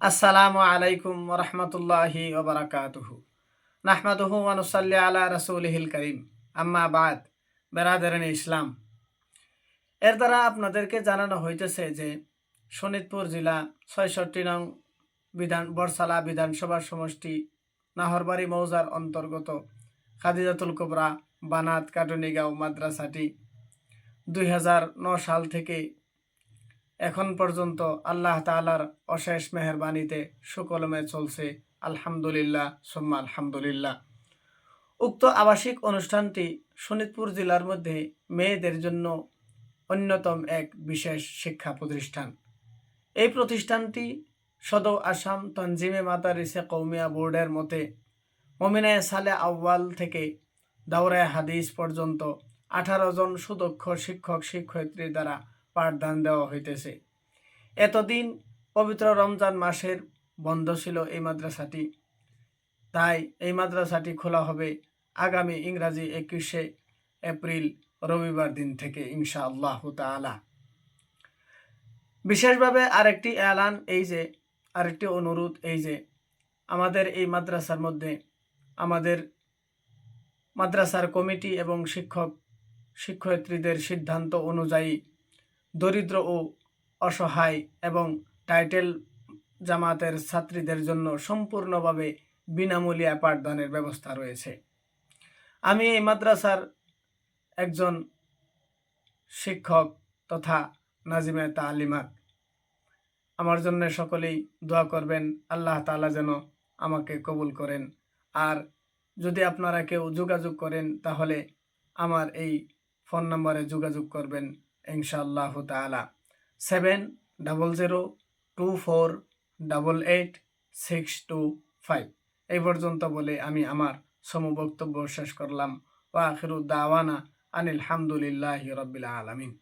আসসালামু আলাইকুম রহমতুল্লাহি ওবরাকাতুহু নাহমাদুহু ওয়ানুসাল্লি আলা রসুলহিল করিম। আম্মা বাদ বেরাদারান ইসলাম। এর দ্বারা আপনাদেরকে জানানো হইতেছে যে শোনিতপুর জেলা ছয়ষট্টি নং বিধান বরসালা বিধানসভা সমষ্টি, নাহরবাড়ি মৌজার অন্তর্গত খাদিজাতুল কোবরা, বানাত, কাটুনিগাঁও মাদ্রাসাটি দুই সাল থেকে এখন পর্যন্ত আল্লাহ তালার অশেষ মেহরবানিতে সুকলমে চলছে আলহামদুলিল্লাহ সোম্মা আলহামদুলিল্লাহ। উক্ত আবাসিক অনুষ্ঠানটি শোনিতপুর জেলার মধ্যে মেয়েদের জন্য অন্যতম এক বিশেষ শিক্ষা প্রতিষ্ঠান। এই প্রতিষ্ঠানটি সদৌ আসাম তঞ্জিমে মাতারিসে কৌমিয়া বোর্ডের মতে মমিনায় সালে আউ্বাল থেকে দাওরায় হাদিস পর্যন্ত আঠারো জন সুদক্ষ শিক্ষক শিক্ষয়িত্রী দ্বারা পাঠদান দেওয়া হইতেছে। এতদিন পবিত্র রমজান মাসের বন্ধ ছিল এই মাদ্রাসাটি। তাই এই মাদ্রাসাটি খোলা হবে আগামী ইংরাজি একুশে এপ্রিল রবিবার দিন থেকে ইনশা আল্লাহ তালা বিশেষভাবে আরেকটি এলান এই যে, আরেকটি অনুরোধ এই যে, আমাদের এই মাদ্রাসার মধ্যে আমাদের মাদ্রাসার কমিটি এবং শিক্ষক, শিক্ষয়িত্রীদের সিদ্ধান্ত অনুযায়ী দরিদ্র ও অসহায় এবং টাইটেল জামাতের ছাত্রীদের জন্য সম্পূর্ণভাবে বিনামূল্যে পাঠদানের ব্যবস্থা রয়েছে। আমি এই মাদ্রাসার একজন শিক্ষক তথা নাজিমে তালিমাত। আমার জন্য সকলেই দোয়া করবেন, আল্লাহ তালা যেন আমাকে কবুল করেন। আর যদি আপনারা কেউ যোগাযোগ করেন, তাহলে আমার এই ফোন নম্বরে যোগাযোগ করবেন। ইনশাআল্লাহ তালা seven double zero two four double eight six two five এই পর্যন্ত বলে আমি আমার সম বক্তব্য শেষ করলাম। ওয়া আখিরুদ্দাওয়ানা আনিল হামদুলিল্লাহ রবিল আলমিন।